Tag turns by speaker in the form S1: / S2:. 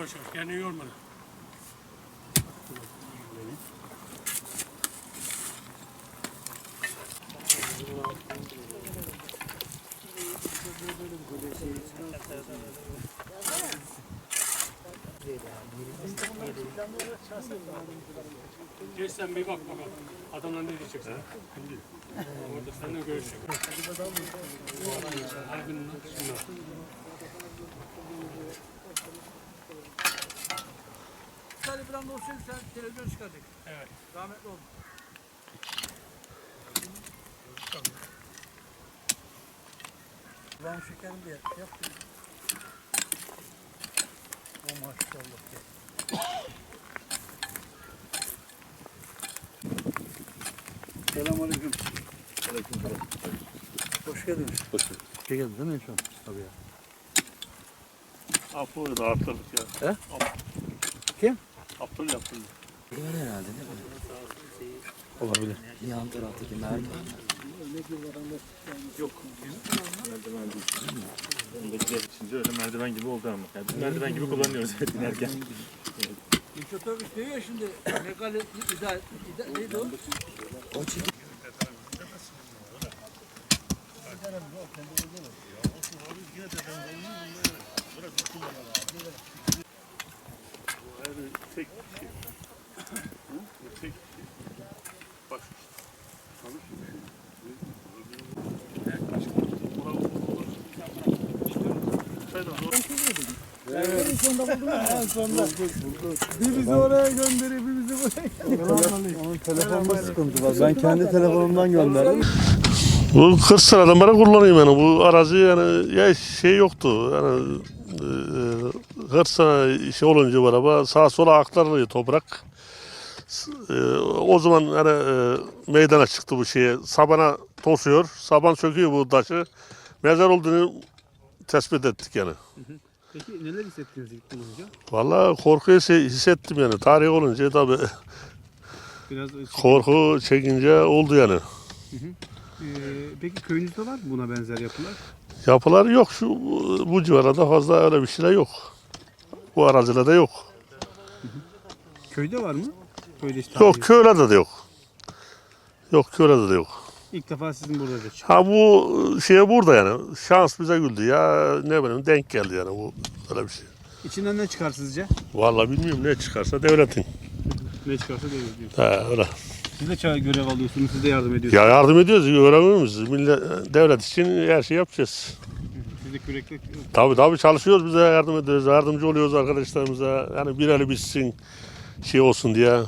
S1: yavaş. Kendini yorma. Geç sen bir bak bakalım. Adamlar ne diyecek sana? Orada seninle görüşecek. Albümün şunlar.
S2: Sadece bir anda olsaydı sen televizyon çıkardık.
S1: Evet.
S2: Rahmetli oldu. Ulan şekerim diye yaptım. O maşallah. Selamünaleyküm. Hoş geldiniz.
S3: Şey geldi değil mi en son? Tabii ya.
S4: Apo da arttırdık ya.
S3: He?
S4: Ap-
S3: Kim?
S4: Aptal yaptırdık.
S5: Var herhalde değil mi?
S3: Olabilir.
S5: Yan taraftaki merdiven.
S4: Öndekiler içince öyle merdiven gibi oldu ama. Yani merdiven gibi kullanıyoruz dinerken.
S2: İlk otobüs diyor ya şimdi ne kadar ida, ida, neydi o?
S5: O çekim.
S4: Tek şey. Hı? Tek şey. Bak.
S3: Bir bizi oraya gönderiyor, bir bizi buraya Onun telefonda sıkıntı var. Ben kendi telefonumdan gönderdim.
S4: Bu 40 sıradan beri kullanıyorum yani. Bu arazi yani ya şey yoktu. Yani e, 40 sene şey olunca araba sağa sola aktarılıyor toprak. E, o zaman hani e, meydana çıktı bu şeye. Sabana tosuyor. Saban söküyor bu taşı. Mezar olduğunu tespit ettik yani.
S3: Peki neler hissettiniz ilk bulunca?
S4: Vallahi korku hisse- hissettim yani. Tarih olunca tabii
S3: Biraz
S4: korku çekince oldu yani.
S3: Ee, peki köyünüzde var mı buna benzer yapılar?
S4: Yapılar yok şu bu, civarda fazla öyle bir şeyler yok. Bu arazilerde yok.
S3: Köyde var mı? Köyde işte
S4: Yok köylerde de yok. Yok köylerde de yok.
S3: İlk defa sizin burada geçiyor.
S4: Ha bu şey burada yani. Şans bize güldü ya ne bileyim denk geldi yani bu öyle bir şey.
S3: İçinden ne çıkar sizce?
S4: Vallahi bilmiyorum ne çıkarsa devletin.
S3: Ne çıkarsa devlet diyor.
S4: Ha öyle.
S3: Siz de çay görev alıyorsunuz, siz de yardım ediyorsunuz.
S4: Ya yardım ediyoruz görevimiz. Millet, devlet için her şeyi yapacağız.
S3: Siz de kürekle
S4: Tabii tabii çalışıyoruz bize yardım ediyoruz. Yardımcı oluyoruz arkadaşlarımıza. Yani bir eli bitsin şey olsun diye.